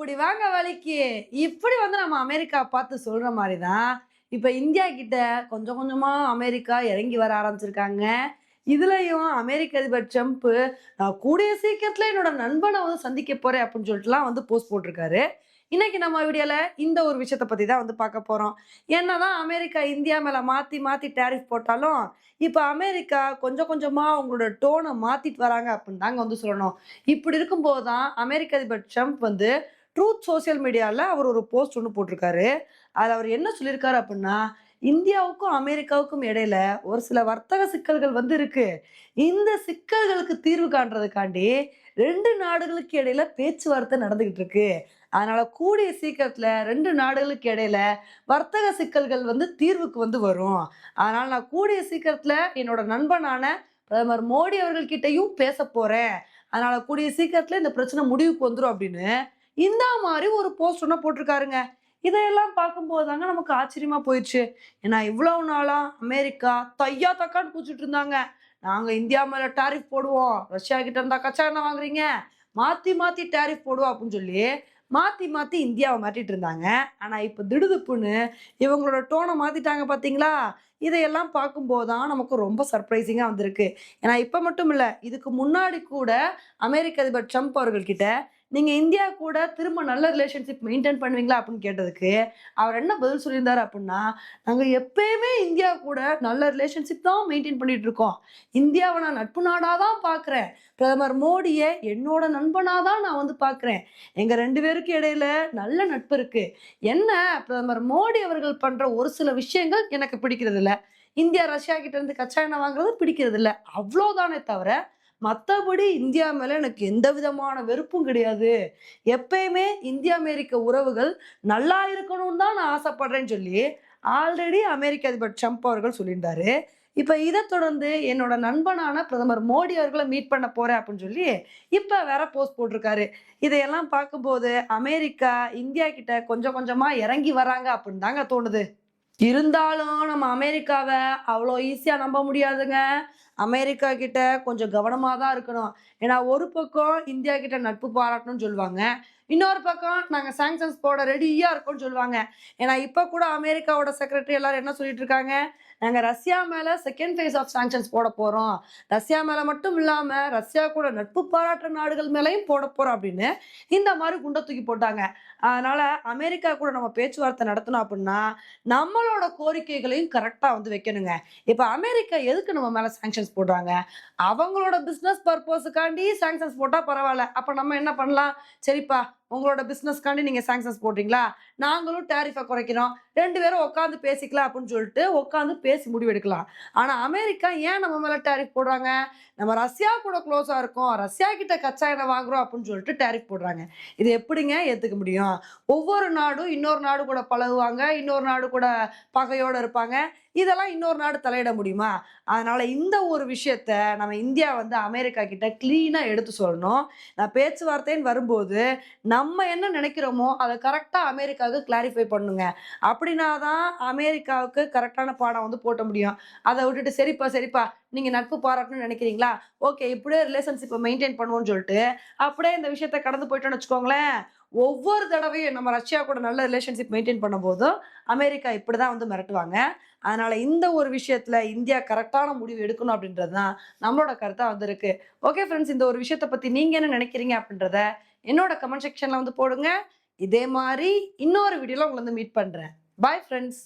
அப்படி வாங்க வழிக்கு. இப்படி வந்து நம்ம அமெரிக்கா பார்த்து சொல்ற மாதிரி தான் இப்போ இந்தியா கிட்ட கொஞ்சம் கொஞ்சமா அமெரிக்கா இறங்கி வர ஆரம்பிச்சிருக்காங்க. இதுலயும் அமெரிக்க அதிபர் ட்ரம்ப் நான் கூடிய சீக்கிரத்துல என்னோட நண்பனை வந்து சந்திக்க போறேன் அப்படின்னு சொல்லிட்டுலாம் வந்து போஸ்ட் போட்டிருக்காரு. இன்னைக்கு நம்ம வீடியோல இந்த ஒரு விஷயத்த பத்தி தான் வந்து பார்க்க போறோம். என்னதான் அமெரிக்கா இந்தியா மேல மாத்தி மாத்தி டேரிஃப் போட்டாலும் இப்போ அமெரிக்கா கொஞ்சம் கொஞ்சமா அவங்களோட டோனை மாத்திட்டு வராங்க அப்படின்னு தாங்க வந்து சொல்லணும். இப்படி இருக்கும்போது தான் அமெரிக்க அதிபர் ட்ரம்ப் வந்து ட்ரூத் சோஷியல் மீடியாவில் அவர் ஒரு போஸ்ட் ஒன்று போட்டிருக்காரு. அதில் அவர் என்ன சொல்லியிருக்காரு அப்படின்னா இந்தியாவுக்கும் அமெரிக்காவுக்கும் இடையில ஒரு சில வர்த்தக சிக்கல்கள் வந்து இருக்கு. இந்த சிக்கல்களுக்கு தீர்வு காண்றதுக்காண்டி ரெண்டு நாடுகளுக்கு இடையில பேச்சுவார்த்தை நடந்துகிட்டு இருக்கு. அதனால கூடிய சீக்கிரத்துல ரெண்டு நாடுகளுக்கு இடையில வர்த்தக சிக்கல்கள் வந்து தீர்வுக்கு வந்து வரும். அதனால நான் கூடிய சீக்கிரத்துல என்னோட நண்பனான பிரதமர் மோடி அவர்கள்கிட்டயும் பேச போறேன். அதனால கூடிய சீக்கிரத்துல இந்த பிரச்சனை முடிவுக்கு வந்துடும் அப்படின்னு இந்த மாதிரி ஒரு போஸ்ட் ஒன்று போட்டிருக்காருங்க. இதையெல்லாம் பார்க்கும்போது தாங்க நமக்கு ஆச்சரியமா போயிடுச்சு. ஏன்னா இவ்வளவு நாளா அமெரிக்கா தையா தக்கான்னு பூச்சிட்டு இருந்தாங்க. நாங்க இந்தியா மேல டாரிஃப் போடுவோம். ரஷ்யா கிட்ட இருந்தா கச்சா என்ன வாங்குறீங்க. மாத்தி மாத்தி டாரிஃப் போடுவோம் அப்படின்னு சொல்லி மாற்றி மாற்றி இந்தியாவை மாட்டிட்டு இருந்தாங்க. ஆனால் இப்போ திடுதுப்புன்னு இவங்களோட டோனை மாற்றிட்டாங்க பார்த்தீங்களா இதையெல்லாம் பார்க்கும்போது தான் நமக்கு ரொம்ப சர்ப்ரைசிங்காக வந்திருக்கு. ஏன்னா இப்போ மட்டும் இல்லை இதுக்கு முன்னாடி கூட அமெரிக்க அதிபர் ட்ரம்ப் அவர்கள்கிட்ட நீங்கள் இந்தியா கூட திரும்ப நல்ல ரிலேஷன்ஷிப் மெயின்டைன் பண்ணுவீங்களா அப்படின்னு கேட்டதுக்கு அவர் என்ன பதில் சொல்லியிருந்தார் அப்படின்னா நாங்கள் எப்பயுமே இந்தியா கூட நல்ல ரிலேஷன்ஷிப் தான் மெயின்டைன் பண்ணிட்டு இருக்கோம். இந்தியாவை நான் நட்பு நாடாக தான் பார்க்குறேன் பிரதமர் மோடியை என்னோட நண்பனாக தான் நான் வந்து பார்க்குறேன் எங்கள் ரெண்டு பேருக்கு இடையில நல்ல நட்பு இருக்கு. என்ன பிரதமர் மோடி அவர்கள் பண்ணுற ஒரு சில விஷயங்கள் எனக்கு பிடிக்கிறது இல்லை இந்தியா ரஷ்யா கிட்ட இருந்து கச்சா எண்ணெய் வாங்குறது பிடிக்கிறது இல்லை அவ்வளோதானே தவிர மற்றபடி இந்தியா மேலே எனக்கு எந்த விதமான வெறுப்பும் கிடையாது. எப்பயுமே இந்திய அமெரிக்க உறவுகள் நல்லா இருக்கணும்னு தான் நான் ஆசைப்படுறேன்னு சொல்லி ஆல்ரெடி அமெரிக்க அதிபர் ட்ரம்ப் அவர்கள் சொல்லியிருந்தாரு. இப்போ இதை தொடர்ந்து என்னோட நண்பனான பிரதமர் மோடி அவர்களை மீட் பண்ண போறேன் அப்படின்னு சொல்லி இப்போ வேற போஸ்ட் போட்டிருக்காரு. இதையெல்லாம் பார்க்கும்போது அமெரிக்கா இந்தியா கிட்ட கொஞ்சம் கொஞ்சமா இறங்கி வராங்க அப்படின்னு தாங்க தோணுது. இருந்தாலும் நம்ம அமெரிக்காவை அவ்வளோ ஈஸியாக நம்ப முடியாதுங்க. அமெரிக்கா கிட்ட கொஞ்சம் கவனமாக தான் இருக்கணும். ஏன்னா ஒரு பக்கம் இந்தியா கிட்ட நட்பு பாராட்டணும்னு சொல்லுவாங்க. இன்னொரு பக்கம் நாங்கள் சாங்ஷன்ஸ் போட ரெடியாக இருக்கோம்னு சொல்லுவாங்க. ஏன்னா இப்போ கூட அமெரிக்காவோட செக்ரட்டரி எல்லாரும் என்ன சொல்லிட்டு இருக்காங்க? நாங்கள் ரஷ்யா மேலே செகண்ட் ஃபேஸ் ஆஃப் சாங்ஷன்ஸ் போட போகிறோம் ரஷ்யா மேலே மட்டும் இல்லாமல் ரஷ்யா கூட நட்பு பாராட்டுற நாடுகள் மேலேயும் போட போகிறோம் அப்படின்னு இந்த மாதிரி குண்டை தூக்கி போட்டாங்க. அதனால் அமெரிக்கா கூட நம்ம பேச்சுவார்த்தை நடத்தணும் அப்படின்னா நம்மளோட கோரிக்கைகளையும் கரெக்டாக வந்து வைக்கணுங்க. இப்போ அமெரிக்கா எதுக்கு நம்ம மேலே சாங்ஷன்ஸ் போடுறாங்க. அவங்களோட பிஸ்னஸ் பர்பஸுக்காண்டி சாங்ஷன்ஸ் போட்டால் பரவாயில்ல. அப்போ நம்ம என்ன பண்ணலாம்? சரிப்பா உங்களோட பிஸ்னஸ்க்காண்டி நீங்கள் சாங்ஷன்ஸ் போடுறீங்களா? நாங்களும் டேரிஃபை குறைக்கிறோம் ரெண்டு பேரும் உட்காந்து பேசிக்கலாம் அப்படின்னு சொல்லிட்டு உட்காந்து பேசி முடிவெடுக்கலாம் ஆனால் அமெரிக்கா ஏன் நம்ம மேலே டேரிஃப் போடுறாங்க? நம்ம ரஷ்யா கூட க்ளோஸாக இருக்கோம். ரஷ்யா கிட்ட கச்சா எண்ணெய் வாங்குறோம் அப்படின்னு சொல்லிட்டு டேரிஃப் போடுறாங்க. இது எப்படிங்க ஏற்றுக்க முடியும்? ஒவ்வொரு நாடும் இன்னொரு நாடு கூட பழகுவாங்க. இன்னொரு நாடு கூட பகையோட இருப்பாங்க. இதெல்லாம் இன்னொரு நாடு தலையிட முடியுமா? அதனால இந்த ஒரு விஷயத்த நம்ம இந்தியா வந்து அமெரிக்கா கிட்ட கிளீனா எடுத்து சொல்லணும். நான் பேச்சுவார்த்தைன்னு வரும்போது நம்ம என்ன நினைக்கிறோமோ அதை கரெக்டாக அமெரிக்காவுக்கு கிளாரிஃபை பண்ணுங்க. அப்படின்னா தான் அமெரிக்காவுக்கு கரெக்டான பாடம் வந்து போட்ட முடியும். அதை விட்டுட்டு சரிப்பா சரிப்பா நீங்கள் நட்பு பாராட்டணும்னு நினைக்கிறீங்களா? ஓகே இப்படியே ரிலேஷன்ஷிப்பை மெயின்டைன் பண்ணுவோம்னு சொல்லிட்டு அப்படியே இந்த விஷயத்த கடந்து போயிட்டோம்னு வச்சுக்கோங்களேன். ஒவ்வொரு தடவையும் நம்ம ரஷ்யா கூட நல்ல ரிலேஷன்ஷிப் மெயின்டைன் பண்ணும்போதும் அமெரிக்கா இப்படி தான் வந்து மிரட்டுவாங்க. அதனால இந்த ஒரு விஷயத்துல இந்தியா கரெக்டான முடிவு எடுக்கணும் அப்படின்றது தான் நம்மளோட கருத்தாக வந்திருக்கு ஓகே ஃப்ரெண்ட்ஸ் இந்த ஒரு விஷயத்தை பற்றி நீங்கள் என்ன நினைக்கிறீங்க அப்படின்றத என்னோட கமெண்ட் செக்ஷனில் வந்து போடுங்க. இதே மாதிரி இன்னொரு வீடியோவில் உங்களை வந்து மீட் பண்ணுறேன் பாய் ஃப்ரெண்ட்ஸ்